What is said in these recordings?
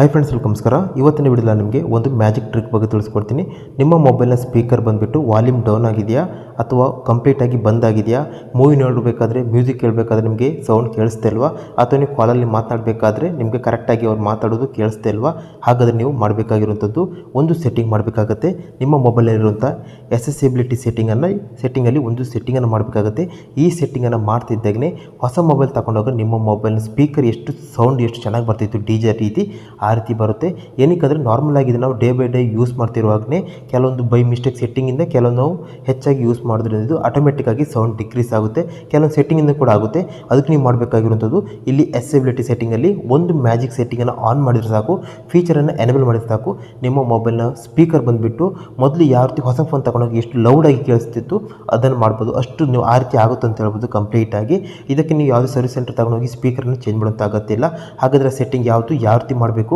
Hi friends ನಮಸ್ಕಾರ ಇವತ್ತಿನ ವಿಡಿಯೋದಲ್ಲಿ ನಿಮಗೆ ಒಂದು ಮ್ಯಾಜಿಕ್ ಟ್ರಿಕ್ ಬಗ್ಗೆ ತಿಳಿಸ್ಕೊಡ್ತೀನಿ. ನಿಮ್ಮ ಮೊಬೈಲ್ನ ಸ್ಪೀಕರ್ ಬಂದುಬಿಟ್ಟು ವಾಲ್ಯೂಮ್ ಡೌನ್ ಆಗಿದೆಯಾ? ಅಥವಾ ಕಂಪ್ಲೀಟಾಗಿ ಬಂದ್ ಆಗಿದೆಯಾ? ಮೂವಿ ನೋಡಬೇಕಾದ್ರೆ ಮ್ಯೂಸಿಕ್ ಕೇಳಬೇಕಾದ್ರೆ ನಿಮಗೆ ಸೌಂಡ್ ಕೇಳಿಸ್ತಾ ಇಲ್ವಾ? ಅಥವಾ ನೀವು ಕಾಲಲ್ಲಿ ಮಾತಾಡಬೇಕಾದ್ರೆ ನಿಮಗೆ ಕರೆಕ್ಟಾಗಿ ಅವ್ರು ಮಾತಾಡೋದು ಕೇಳಿಸ್ತಾ ಇಲ್ವಾ? ಹಾಗಾದರೆ ನೀವು ಮಾಡಬೇಕಾಗಿರುವಂಥದ್ದು ಒಂದು ಸೆಟ್ಟಿಂಗ್ ಮಾಡಬೇಕಾಗತ್ತೆ. ನಿಮ್ಮ ಮೊಬೈಲಲ್ಲಿರುವಂಥ ಎಸೆಸಿಬಿಲಿಟಿ ಸೆಟ್ಟಿಂಗನ್ನು ಸೆಟ್ಟಿಂಗಲ್ಲಿ ಒಂದು ಸೆಟ್ಟಿಂಗನ್ನು ಮಾಡಬೇಕಾಗತ್ತೆ. ಈ ಸೆಟ್ಟಿಂಗನ್ನು ಮಾಡ್ತಿದ್ದಾಗನೇ ಹೊಸ ಮೊಬೈಲ್ ತಗೊಂಡಾಗ ನಿಮ್ಮ ಮೊಬೈಲ್ನ ಸ್ಪೀಕರ್ ಎಷ್ಟು ಸೌಂಡ್ ಎಷ್ಟು ಚೆನ್ನಾಗಿ ಬರ್ತಿತ್ತು ಡಿ ಜೆ ರೀತಿ ರೀತಿ ಬರುತ್ತೆ. ಏನಕ್ಕಂದರೆ ನಾರ್ಮಲ್ ಆಗಿದೆ ನಾವು ಡೇ ಬೈ ಡೇ ಯೂಸ್ ಮಾಡ್ತಿರುವಾಗಲೇ ಕೆಲವೊಂದು ಬೈ ಮಿಸ್ಟೇಕ್ ಸೆಟ್ಟಿಂಗಿಂದ ಕೆಲವೊಂದು ನಾವು ಹೆಚ್ಚಾಗಿ ಯೂಸ್ ಮಾಡೋದ್ರಿಂದ ಇದು ಆಟೋಮೆಟಿಕ್ಕಾಗಿ ಸೌಂಡ್ ಡಿಕ್ರೀಸ್ ಆಗುತ್ತೆ. ಕೆಲವೊಂದು ಸೆಟ್ಟಿಂಗಿಂದ ಕೂಡ ಆಗುತ್ತೆ. ಅದಕ್ಕೆ ನೀವು ಮಾಡಬೇಕಾಗಿರುವಂಥದ್ದು ಇಲ್ಲಿ ಎಸ್ಸೆಬಿಲಿಟಿ ಸೆಟ್ಟಿಂಗಲ್ಲಿ ಒಂದು ಮ್ಯಾಜಿಕ್ ಸೆಟ್ಟಿಂಗನ್ನು ಆನ್ ಮಾಡಿದರೆ ಸಾಕು. ಫೀಚರನ್ನು ಎನೇಬಲ್ ಮಾಡಿದ್ರೆ ಸಾಕು. ನಿಮ್ಮ ಮೊಬೈಲ್ನ ಸ್ಪೀಕರ್ ಬಂದುಬಿಟ್ಟು ಮೊದಲು ಯಾವ ರೀತಿ ಹೊಸ ಫೋನ್ ತಗೊಂಡೋಗಿ ಎಷ್ಟು ಲೌಡಾಗಿ ಕೇಳಿಸ್ತಿತ್ತು ಅದನ್ನು ಮಾಡ್ಬೋದು. ಅಷ್ಟು ನೀವು ಆ ರೀತಿ ಆಗುತ್ತೆ ಅಂತ ಹೇಳ್ಬೋದು ಕಂಪ್ಲೀಟಾಗಿ ಇದಕ್ಕೆ ನೀವು ಯಾವುದೇ ಸರ್ವಿಸ್ ಸೆಂಟರ್ ತಗೊಂಡೋಗಿ ಸ್ಪೀಕರ್ನ ಚೇಂಜ್ ಮಾಡೋಂಥ ಅಗತ್ಯ ಇಲ್ಲ. ಹಾಗಾದರೆ ಸೆಟ್ಟಿಂಗ್ ಯಾವುದು, ಯಾವ ರೀತಿ ಮಾಡಬೇಕು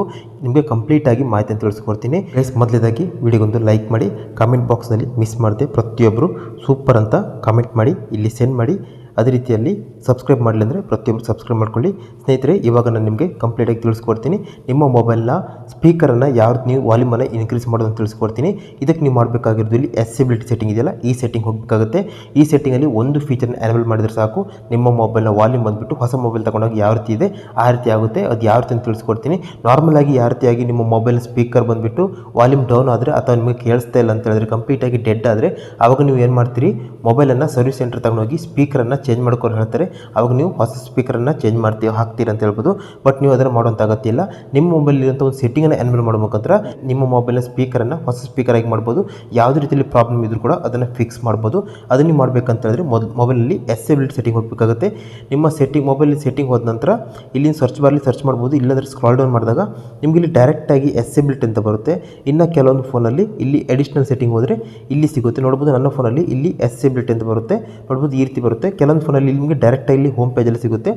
ನಿಮಗೆ ಕಂಪ್ಲೀಟಾಗಿ ಮಾಹಿತಿಯನ್ನು ತಿಳಿಸ್ಕೊಡ್ತೀನಿ. ಗೈಸ್ ಮೊದಲೇದಾಗಿ ವಿಡಿಯೋಗೊಂದು ಲೈಕ್ ಮಾಡಿ ಕಾಮೆಂಟ್ ಬಾಕ್ಸ್ನಲ್ಲಿ ಮಿಸ್ ಮಾಡದೆ ಪ್ರತಿಯೊಬ್ಬರು ಸೂಪರ್ ಅಂತ ಕಾಮೆಂಟ್ ಮಾಡಿ, ಇಲ್ಲಿ ಸೆಂಡ್ ಮಾಡಿ. ಅದೇ ರೀತಿಯಲ್ಲಿ ಸಬ್ಸ್ಕ್ರೈಬ್ ಮಾಡಲಿ ಅಂದರೆ ಪ್ರತಿಯೊಬ್ಬರು ಸಬ್ಸ್ಕ್ರೈಬ್ ಮಾಡ್ಕೊಳ್ಳಿ. ಸ್ನೇಹಿತರೆ, ಇವಾಗ ನಾನು ನಿಮಗೆ ಕಂಪ್ಲೀಟಾಗಿ ತಿಳಿಸ್ಕೊಡ್ತೀನಿ. ನಿಮ್ಮ ಮೊಬೈಲ್ನ ಸ್ಪೀಕರನ್ನು ರೀತಿ ನೀವು ವಾಲ್ಯೂಮನ್ನು ಇನ್ಕ್ರೀಸ್ ಮಾಡೋದನ್ನು ತಿಳಿಸ್ಕೊಡ್ತೀನಿ. ಇದಕ್ಕೆ ನೀವು ಮಾಡಬೇಕಾಗಿರೋದು ಇಲ್ಲಿ ಎಸ್ಸಿಬಿಲಿಟಿ ಸೆಟ್ಟಿಂಗ್ ಇದೆಯಲ್ಲ, ಈ ಸೆಟ್ಟಿಂಗ್ ಹೋಗಬೇಕಾಗುತ್ತೆ. ಈ ಸೆಟ್ಟಿಂಗಲ್ಲಿ ಒಂದು ಫೀಚರ್ನ ಅನೇಬಲ್ ಮಾಡಿದ್ರೆ ಸಾಕು. ನಿಮ್ಮ ಮೊಬೈಲ್ನ ವಾಲ್ಯೂಮ್ ಬಂದುಬಿಟ್ಟು ಹೊಸ ಮೊಬೈಲ್ ತಗೊಂಡಾಗ ಯಾವ ರೀತಿ ಇದೆ, ಆ ರೀತಿ ಆಗುತ್ತೆ. ಅದು ಯಾವ ರೀತಿ ಅಂತ ತಿಳಿಸ್ಕೊಡ್ತೀನಿ. ನಾರ್ಮಲ್ ಆಗಿ ಯಾವ ರೀತಿಯಾಗಿ ನಿಮ್ಮ ಮೊಬೈಲ್ ಸ್ಪೀಕರ್ ಬಂದುಬಿಟ್ಟು ವಾಲ್ಯೂಮ್ ಡೌನ್ ಆದರೆ ಅಥವಾ ನಿಮಗೆ ಕೇಳಿಸ್ತಾ ಇಲ್ಲ ಅಂತ ಹೇಳಿದ್ರೆ ಕಂಪ್ಲೀಟಾಗಿ ಡೆಡ್ ಆದರೆ ಆವಾಗ ನೀವು ಏನು ಮಾಡ್ತೀರಿ? ಮೊಬೈಲನ್ನು ಸರ್ವಿಸ್ ಸೆಂಟರ್ ತಗೊಂಡೋಗಿ ಸ್ಪೀಕರನ್ನು ಚೇಂಜ್ ಮಾಡ್ಕೊಂಡು ಹೇಳ್ತಾರೆ. ಅವಾಗ ನೀವು ಹೊಸ ಸ್ಪೀಕರನ್ನು ಚೇಂಜ್ ಮಾಡ್ತೀವಿ ಹಾಕ್ತೀರ ಅಂತ ಹೇಳ್ಬೋದು. ಬಟ್ ನೀವು ಅದನ್ನು ಮಾಡುವಂಥ ಅಗತ್ಯ ಇಲ್ಲ. ನಿಮ್ಮ ಮೊಬೈಲ್ ಇರುವಂಥ ಒಂದು ಸೆಟ್ಟಿಂಗನ್ನು ಎನ್ಮೇಲ್ ಮಾಡ್ಬೇಕಂದ್ರೆ ನಿಮ್ಮ ಮೊಬೈಲ್ನ ಸ್ಪೀಕರನ್ನು ಹೊಸ ಸ್ಪೀಕರ್ ಆಗಿ ಮಾಡ್ಬೋದು. ಯಾವುದೇ ರೀತಿಯಲ್ಲಿ ಪ್ರಾಬ್ಲಮ್ ಇದ್ರೂ ಕೂಡ ಅದನ್ನು ಫಿಕ್ಸ್ ಮಾಡ್ಬೋದು. ಅದನ್ನು ನೀವು ಮಾಡಬೇಕಂತ ಹೇಳಿದ್ರೆ ಮೊದಲು ಮೊಬೈಲಲ್ಲಿ ಎಸ್ಸೆಬಿಲಿಟಿ ಸೆಟ್ಟಿಂಗ್ ಹೋಗಬೇಕಾಗುತ್ತೆ. ನಿಮ್ಮ ಸೆಟ್ಟಿಂಗ್ ಮೊಬೈಲ್ ಸೆಟ್ಟಿಂಗ್ ಹೋದ ನಂತರ ಇಲ್ಲಿ ಸರ್ಚ್ ಬಾರ್ಲಿ ಸರ್ಚ್ ಮಾಡ್ಬೋದು. ಇಲ್ಲಾಂದರೆ ಸ್ಕ್ರಾಲ್ ಡೌನ್ ಮಾಡಿದಾಗ ನಿಮಗೆ ಇಲ್ಲಿ ಡೈರೆಕ್ಟಾಗಿ ಎಸ್ಸೆಬಿಲಿಟಿ ಅಂತ ಬರುತ್ತೆ. ಇನ್ನು ಕೆಲವೊಂದು ಫೋನಲ್ಲಿ ಇಲ್ಲಿ ಅಡಿಷ್ನಲ್ ಸೆಟ್ಟಿಂಗ್ ಹೋದರೆ ಇಲ್ಲಿ ಸಿಗುತ್ತೆ. ನೋಡ್ಬೋದು ನನ್ನ ಫೋನಲ್ಲಿ ಇಲ್ಲಿ ಎಸ್ಸೆಬಿಲಿಟಿ ಅಂತ ಬರುತ್ತೆ. ನೋಡ್ಬೋದು ಈ ರೀತಿ ಬರುತ್ತೆ. ಕೆಲವೊಂದು ಫೋನಲ್ಲಿ ನಿಮಗೆ ಇಲ್ಲಿ ಹೋಮ್ ಪೇಜಲ್ಲಿ ಸಿಗುತ್ತೆ.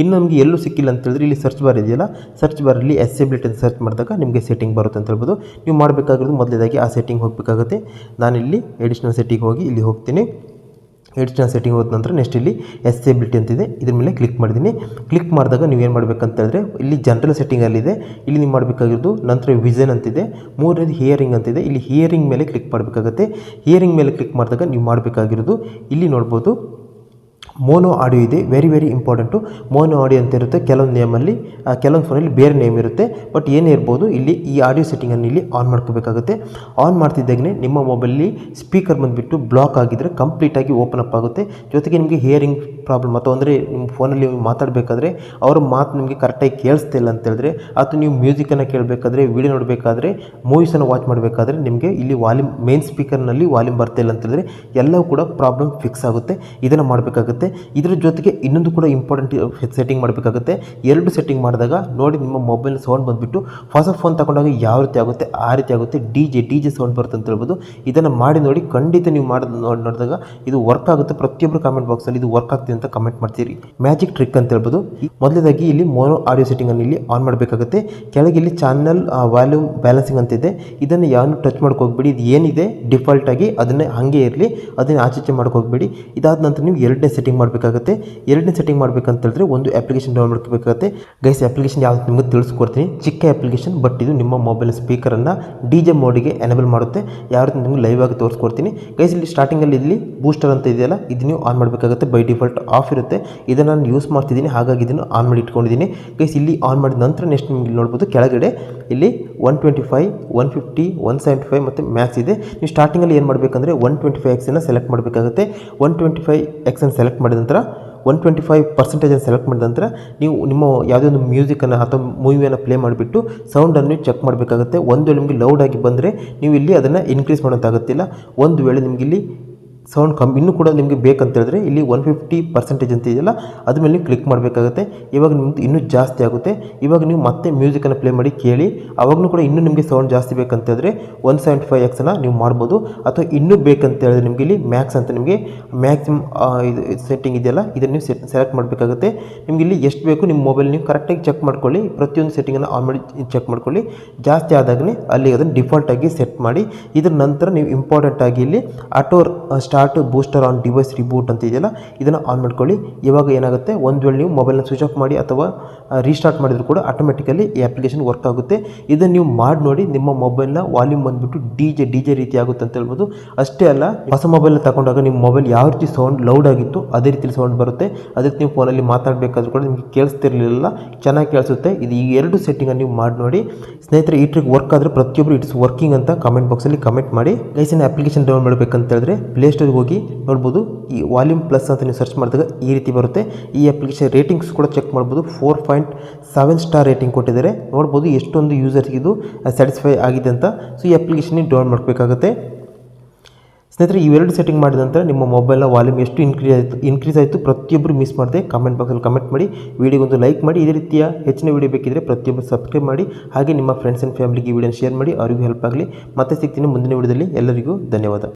ಇನ್ನು ನಮಗೆ ಎಲ್ಲೂ ಸಿಕ್ಕಿಲ್ಲ ಅಂತ ಹೇಳಿದ್ರೆ ಇಲ್ಲಿ ಸರ್ಚ್ ಬಾರ್ ಇದೆಯಲ್ಲ ಸರ್ಚ್ ಬಾರಲ್ಲಿ ಅಸೆಬಿಲಿಟಿ ಅಂತ ಸರ್ಚ್ ಮಾಡಿದಾಗ ನಿಮಗೆ ಸೆಟ್ಟಿಂಗ್ ಬರುತ್ತೆ ಅಂತ ಹೇಳ್ಬೋದು. ನೀವು ಮಾಡಬೇಕಾಗಿರೋದು ಮೊದಲೇದಾಗಿ ಆ ಸೆಟ್ಟಿಂಗ್ ಹೋಗಬೇಕಾಗುತ್ತೆ. ನಾನಿಲ್ಲಿ ಎಡಿಷ್ನಲ್ ಸೆಟ್ಟಿಂಗ್ ಹೋಗಿ ಇಲ್ಲಿ ಹೋಗ್ತೀನಿ. ಎಡಿಷನಲ್ ಸೆಟ್ಟಿಂಗ್ ಹೋದ ನಂತರ ನೆಕ್ಸ್ಟ್ ಇಲ್ಲಿ ಎಸ್ಸೆಬಿಲಿಟಿ ಅಂತಿದೆ. ಇದ್ರ ಮೇಲೆ ಕ್ಲಿಕ್ ಮಾಡಿದ್ದೀನಿ. ಕ್ಲಿಕ್ ಮಾಡಿದಾಗ ನೀವು ಏನು ಮಾಡಬೇಕಂತ ಹೇಳಿದ್ರೆ, ಇಲ್ಲಿ ಜನರಲ್ ಸೆಟ್ಟಿಂಗಲ್ಲಿದೆ ಇಲ್ಲಿ ನೀವು ಮಾಡಬೇಕಾಗಿರೋದು ನಂತರ ವಿಷನ್ ಅಂತಿದೆ. ಮೂರನೇದು ಹಿಯರಿಂಗ್ ಅಂತಿದೆ. ಇಲ್ಲಿ ಹಿಯರಿಂಗ್ ಮೇಲೆ ಕ್ಲಿಕ್ ಮಾಡಬೇಕಾಗುತ್ತೆ. ಹಿಯರಿಂಗ್ ಮೇಲೆ ಕ್ಲಿಕ್ ಮಾಡಿದಾಗ ನೀವು ಮಾಡಬೇಕಾಗಿರೋದು ಇಲ್ಲಿ ನೋಡ್ಬೋದು. ಮೋನೋ ಆಡಿಯೋ ಇದೆ very very important mono audio ಅಂತ ಇರುತ್ತೆ, ಕೆಲವೊಂದು ನೇಮಲ್ಲಿ ಕೆಲವೊಂದು ಫೋನಲ್ಲಿ ಬೇರೆ ನೇಮ್ ಇರುತ್ತೆ. ಬಟ್ ಏನೇ ಇರ್ಬೋದು, ಇಲ್ಲಿ ಈ ಆಡಿಯೋ ಸೆಟ್ಟಿಂಗನ್ನು ಇಲ್ಲಿ ಆನ್ ಮಾಡ್ಕೋಬೇಕಾಗುತ್ತೆ. ಆನ್ ಮಾಡ್ತಿದ್ದಾಗನೇ ನಿಮ್ಮ ಮೊಬೈಲಲ್ಲಿ ಸ್ಪೀಕರ್ ಬಂದುಬಿಟ್ಟು ಬ್ಲಾಕ್ ಆಗಿದ್ದರೆ ಕಂಪ್ಲೀಟಾಗಿ ಓಪನ್ ಅಪ್ ಆಗುತ್ತೆ. ಜೊತೆಗೆ ನಿಮಗೆ ಹಿಯರಿಂಗ್ ಪ್ರಾಬ್ಲಮ್ ಅಥವಾ ಅಂದರೆ ನಿಮ್ಮ ಫೋನಲ್ಲಿ ಮಾತಾಡಬೇಕಾದ್ರೆ, ಅವರ ಮಾತು ನಿಮಗೆ ಕರೆಕ್ಟಾಗಿ ಕೇಳಿಸ್ತಾ ಇಲ್ಲ ಅಂತ ಹೇಳಿದ್ರೆ, ಅಥವಾ ನೀವು ಮ್ಯೂಸಿಕನ್ನು ಕೇಳಬೇಕಾದ್ರೆ ವಿಡಿಯೋ ನೋಡಬೇಕಾದ್ರೆ ಮೂವೀಸನ್ನು ವಾಚ್ ಮಾಡಬೇಕಾದ್ರೆ ನಿಮಗೆ ಇಲ್ಲಿ ವಾಲ್ಯೂಮ್ ಮೇನ್ ಸ್ಪೀಕರ್ನಲ್ಲಿ ವಾಲ್ಯೂಮ್ ಬರ್ತಾ ಇಲ್ಲ ಅಂತ ಎಲ್ಲವೂ ಕೂಡ ಪ್ರಾಬ್ಲಮ್ ಫಿಕ್ಸ್ ಆಗುತ್ತೆ. ಇದನ್ನು ಮಾಡಬೇಕಾಗುತ್ತೆ. ಇದರ ಜೊತೆಗೆ ಇನ್ನೊಂದು ಕೂಡ ಇಂಪಾರ್ಟೆಂಟ್ ಸೆಟ್ಟಿಂಗ್ ಮಾಡಬೇಕಾಗುತ್ತೆ. ಎರಡು ಸೆಟ್ಟಿಂಗ್ ಮಾಡಿದಾಗ ನೋಡಿ ನಿಮ್ಮ ಮೊಬೈಲ್ ಸೌಂಡ್ ಬಂದುಬಿಟ್ಟು ಹೊಸ ಫೋನ್ ತಗೊಂಡಾಗ ಯಾವ ರೀತಿ ಆಗುತ್ತೆ, ಆ ರೀತಿ ಆಗುತ್ತೆ. D J D J sound ಬರುತ್ತೆ ಅಂತ ಹೇಳ್ಬೋದು. ಇದನ್ನು ಮಾಡಿ ನೋಡಿ ಖಂಡಿತ ನೀವು ಮಾಡಿದ ನೋಡಿ ನೋಡಿದಾಗ ಇದು ವರ್ಕ್ ಆಗುತ್ತೆ. ಪ್ರತಿಯೊಬ್ಬರು ಕಾಮೆಂಟ್ ಬಾಕ್ಸಲ್ಲಿ ಇದು ವರ್ಕ್ ಆಗ್ತಿದೆ ಅಂತ ಕಮೆಂಟ್ ಮಾಡ್ತೀರಿ. ಮ್ಯಾಜಿಕ್ ಟ್ರಿಕ್ ಅಂತ ಹೇಳ್ಬೋದು. ಮೊದಲದಾಗಿ ಇಲ್ಲಿ ಮೋನೋ ಆಡಿಯೋ ಸೆಟ್ಟಿಂಗನ್ನು ಇಲ್ಲಿ ಆನ್ ಮಾಡಬೇಕಾಗುತ್ತೆ. ಕೆಳಗೆ ಇಲ್ಲಿ ಚಾನಲ್ ವಾಲ್ಯೂಮ್ ಬ್ಯಾಲೆನ್ಸಿಂಗ್ ಅಂತಿದೆ ಇದನ್ನು ಯಾವನು ಟಚ್ ಮಾಡ್ಕೊ ಹೋಗ್ಬೇಡಿ. ಇದು ಏನಿದೆ ಡಿಫಾಲ್ಟ್ ಆಗಿ ಅದನ್ನೇ ಹಾಗೆ ಇರಲಿ. ಅದನ್ನು ಆಚೆ ಮಾಡಕ್ಕೆ ಹೋಗ್ಬೇಡಿ. ಇದಾದ ನಂತರ ನೀವು ಎರಡನೇ ಸೆಟ್ಟಿಂಗ್ ಮಾಡಬೇಕಾಗುತ್ತೆ. ಎರಡನೇ ಸೆಟ್ಟಿಂಗ್ ಮಾಡಬೇಕಂತ ಹೇಳಿದ್ರೆ ಒಂದು ಅಪ್ಲಿಕೇಶನ್ ಡೌನ್ಲೋಡ್ ಮಾಡ್ಕೋಬೇಕಾಗುತ್ತೆ. ಗೈಸ್ ಅಪ್ಲಿಕೇಶನ್ ಯಾವ್ದು ನಿಮಗೆ ತಿಳಿಸ್ಕೊಡ್ತೀನಿ. ಚಿಕ್ಕ ಅಪ್ಲಿಕೇಶನ್ ಬಟ್ ಇದು ನಿಮ್ಮ ಮೊಬೈಲ್ ಸ್ಪೀಕರನ್ನು ಡಿ ಜೆ ಮೋಡಿಗೆ ಎನೇಬಲ್ ಮಾಡುತ್ತೆ. ಯಾವ ರೀತಿ ನಿಮಗೆ ಲೈವ್ ಆಗಿ ತೋರಿಸ್ಕೊಡ್ತೀನಿ. ಗೈಸ್ ಇಲ್ಲಿ ಸ್ಟಾರ್ಟಿಂಗಲ್ಲಿ ಇಲ್ಲಿ ಬೂಸ್ಟರ್ ಅಂತ ಇದೆಯಲ್ಲ, ಇದು ನೀವು ಆನ್ ಮಾಡಬೇಕಾಗುತ್ತೆ. ಬೈ ಡಿಫಾಲ್ಟ್ ಆಫ್ ಇರುತ್ತೆ. ಇದನ್ನು ನಾನು ಯೂಸ್ ಮಾಡ್ತಿದ್ದೀನಿ, ಹಾಗಾಗಿ ಇದನ್ನು ಆನ್ ಮಾಡಿ ಇಟ್ಕೊಂಡಿದ್ದೀನಿ. ಗೈಸ್ ಇಲ್ಲಿ ಆನ್ ಮಾಡಿದ ನಂತರ ನೆಕ್ಸ್ಟ್ ನಿಮಗೆ ಇಲ್ಲಿ ನೋಡ್ಬೋದು, ಕೆಳಗಡೆ ಇಲ್ಲಿ one twenty five one fifty one seventy five ಮತ್ತು ಮ್ಯಾಕ್ಸ್ ಇದೆ. ನೀವು ಸ್ಟಾರ್ಟಿಂಗಲ್ಲಿ ಏನು ಮಾಡಬೇಕಂದ್ರೆ ಒನ್ ಟ್ವೆಂಟಿ ಫೈವ್ ಎಕ್ಸನ್ನು ಸೆಲೆಕ್ಟ್ ಮಾಡಬೇಕಾಗುತ್ತೆ. ಒನ್ ಟ್ವೆಂಟಿ ಫೈವ್ ಎಕ್ಸನ್ನು ಸೆಲೆಕ್ಟ್ ಮಾಡಿದ ನಂತರ ಒನ್ ಟ್ವೆಂಟಿ ಫೈವ್ ಪರ್ಸೆಂಟೇಜನ್ನು ಸೆಲೆಕ್ಟ್ ಮಾಡಿದ ನಂತರ ನೀವು ನಿಮ್ಮ ಯಾವುದೇ ಒಂದು ಮ್ಯೂಸಿಕನ್ನು ಅಥವಾ ಮೂವಿಯನ್ನು ಪ್ಲೇ ಮಾಡಿಬಿಟ್ಟು ಸೌಂಡನ್ನು ಚೆಕ್ ಮಾಡಬೇಕಾಗುತ್ತೆ. ಒಂದು ವೇಳೆ ನಿಮಗೆ ಆಗಿ ಬಂದರೆ ನೀವು ಇಲ್ಲಿ ಅದನ್ನು ಇನ್ಕ್ರೀಸ್ ಮಾಡೋಂತಾಗುತ್ತಿಲ್ಲ. ಒಂದು ವೇಳೆ ನಿಮಗೆ ಇಲ್ಲಿ ಸೌಂಡ್ ಕಮ್ಮಿ ಇನ್ನೂ ಕೂಡ ನಿಮಗೆ ಬೇಕಂತ ಹೇಳಿದ್ರೆ ಇಲ್ಲಿ ಒನ್ ಫಿಫ್ಟಿ ಪರ್ಸೆಂಟೇಜ್ ಅಂತ ಇದೆಯಲ್ಲ, ಅದ್ರ ಮೇಲೆ ಕ್ಲಿಕ್ ಮಾಡಬೇಕಾಗುತ್ತೆ. ಇವಾಗ ನಿಮ್ದು ಇನ್ನೂ ಜಾಸ್ತಿ ಆಗುತ್ತೆ. ಇವಾಗ ನೀವು ಮತ್ತೆ ಮ್ಯೂಸಿಕನ್ನು ಪ್ಲೇ ಮಾಡಿ ಕೇಳಿ, ಅವಾಗಲೂ ಕೂಡ ಇನ್ನೂ ನಿಮಗೆ ಸೌಂಡ್ ಜಾಸ್ತಿ ಬೇಕಂತ ಹೇಳಿದ್ರೆ ಒನ್ ಸೆವೆಂಟಿ ಫೈವ್ ಎಕ್ಸನ್ನು ನೀವು ಮಾಡ್ಬೋದು. ಅಥವಾ ಇನ್ನೂ ಬೇಕಂತ ಹೇಳಿದ್ರೆ ನಿಮಗೆ ಇಲ್ಲಿ ಮ್ಯಾಕ್ಸ್ ಅಂತ ನಿಮಗೆ ಮ್ಯಾಕ್ಸಿಮಮ್ ಇದು ಸೆಟ್ಟಿಂಗ್ ಇದೆಯಲ್ಲ, ಇದನ್ನು ನೀವು ಸೆಲೆಕ್ಟ್ ಮಾಡಬೇಕಾಗುತ್ತೆ. ನಿಮಗೆ ಇಲ್ಲಿ ಎಷ್ಟು ಬೇಕು ನಿಮ್ಮ ಮೊಬೈಲ್ ನೀವು ಕರೆಕ್ಟಾಗಿ ಚೆಕ್ ಮಾಡ್ಕೊಳ್ಳಿ. ಪ್ರತಿಯೊಂದು ಸೆಟ್ಟಿಂಗನ್ನು ಆಮೇಲೆ ಚೆಕ್ ಮಾಡ್ಕೊಳ್ಳಿ. ಜಾಸ್ತಿ ಆದಾಗಲೇ ಅಲ್ಲಿ ಅದನ್ನು ಡಿಫಾಲ್ಟಾಗಿ ಸೆಟ್ ಮಾಡಿ. ಇದರ ನಂತರ ನೀವು ಇಂಪಾರ್ಟೆಂಟ್ ಆಗಿ ಇಲ್ಲಿ auto start start booster on device reboot ಅಂತ ಇದೆಯಲ್ಲ, ಇದನ್ನು ಆನ್ ಮಾಡ್ಕೊಳ್ಳಿ. ಇವಾಗ ಏನಾಗುತ್ತೆ? ಒಂದು ವೇಳೆ ನೀವು ಮೊಬೈಲ್ನ ಸ್ವಿಚ್ ಆಫ್ ಮಾಡಿ ಅಥವಾ ರೀಸ್ಟಾರ್ಟ್ ಮಾಡಿದರೂ ಕೂಡ ಆಟೋಮೆಟಿಕಲಿ ಈ ಅಪ್ಲಿಕೇಶನ್ ವರ್ಕ್ ಆಗುತ್ತೆ. ಇದನ್ನು ನೀವು ಮಾಡಿ ನೋಡಿ, ನಿಮ್ಮ ಮೊಬೈಲ್ನ ವಾಲ್ಯೂಮ್ ಬಂದುಬಿಟ್ಟು ಡಿ ಜೆ ಡಿ ಜೆ ರೀತಿ ಆಗುತ್ತೆ ಅಂತ ಹೇಳ್ಬೋದು. ಅಷ್ಟೇ ಅಲ್ಲ, ಹೊಸ ಮೊಬೈಲ್ನ ತಗೊಂಡಾಗ ನಿಮ್ಮ ಮೊಬೈಲ್ ಯಾವ ರೀತಿ ಸೌಂಡ್ ಲೌಡ್ ಆಗಿತ್ತು ಅದೇ ರೀತಿ ಸೌಂಡ್ ಬರುತ್ತೆ. ಅದಕ್ಕೆ ನೀವು ಫೋನಲ್ಲಿ ಮಾತಾಡಬೇಕಾದ್ರೂ ಕೂಡ ನಿಮಗೆ ಕೇಳಿಸ್ತಿರಲಿಲ್ಲ ಚೆನ್ನಾಗಿ ಕೇಳಿಸುತ್ತೆ. ಇದು ಈ ಎರಡು ಸೆಟ್ಟಿಂಗನ್ನು ನೀವು ಮಾಡಿ ನೋಡಿ. ಸ್ನೇಹಿತರೆ, ಈ ಟ್ರಿಕ್ ವರ್ಕ್ ಆದರೆ ಪ್ರತಿಯೊಬ್ಬರು ಇಟ್ಸ್ ವರ್ಕಿಂಗ್ ಅಂತ ಕಮೆಂಟ್ ಬಾಕ್ಸಲ್ಲಿ ಕಮೆಂಟ್ ಮಾಡಿ. ಗೈಸಿನ ಅಪ್ಲಿಕೇಶನ್ ಡೌನ್ ಮಾಡಬೇಕಂತ ಹೇಳಿದ್ರೆ ಹೋಗಿ ನೋಡ್ಬೋದು. ಈ ವಾಲ್ಯೂಮ್ ಪ್ಲಸ್ ಅಂತ ನೀವು ಸರ್ಚ್ ಮಾಡಿದಾಗ ಈ ರೀತಿ ಬರುತ್ತೆ. ಈ ಅಪ್ಲಿಕೇಶನ್ ರೇಟಿಂಗ್ಸ್ ಕೂಡ ಚೆಕ್ ಮಾಡ್ಬೋದು. Four point seven star rating ಕೊಟ್ಟಿದ್ದಾರೆ. ನೋಡ್ಬೋದು ಎಷ್ಟೊಂದು ಯೂಸರ್ಸ್ಗೆ ಇದು ಸ್ಯಾಟಿಸ್ಫೈ ಆಗಿದೆ ಅಂತ. ಸೊ ಈ ಅಪ್ಲಿಕೇಶನ್ ಡೌನ್ ಮಾಡಬೇಕಾಗುತ್ತೆ. ಸ್ನೇಹಿತರೆ ಇವೆರಡು ಸೆಟ್ಟಿಂಗ್ ಮಾಡಿದ ನಂತರ ನಿಮ್ಮ ಮೊಬೈಲ್ನ ವಾಲ್ಯೂಮ್ ಎಷ್ಟು ಇನ್ಕ್ರೀಸ್ ಆಯಿತು ಇನ್ಕ್ರೀಸ್ ಆಯಿತು ಪ್ರತಿಯೊಬ್ಬರು ಮಿಸ್ ಮಾಡಿದೆ. ಕಮೆಂಟ್ ಬಾಕ್ಸಲ್ಲಿ ಕಮೆಂಟ್ ಮಾಡಿ. ವಿಡಿಯೋಗೊಂದು ಲೈಕ್ ಮಾಡಿ. ಇದೇ ರೀತಿಯ ಹೆಚ್ಚಿನ ವಿಡಿಯೋ ಬೇಕಿದ್ದರೆ ಪ್ರತಿಯೊಬ್ಬರು ಸಬ್ಸ್ಕ್ರೈಬ್ ಮಾಡಿ. ಹಾಗೆ ನಿಮ್ಮ ಫ್ರೆಂಡ್ಸ್ ಆ್ಯಂಡ್ ಫ್ಯಾಮಿಲಿಗೆ ಈ ಶೇರ್ ಮಾಡಿ. ಅವರಿಗೂ ಹೆಲ್ಪ್ ಆಗಲಿ. ಮತ್ತೆ ಸಿಗ್ತೀನಿ ಮುಂದಿನ ವಿಡಿಯೋದಲ್ಲಿ ಎಲ್ಲರಿಗೂ ಧನ್ಯವಾದ.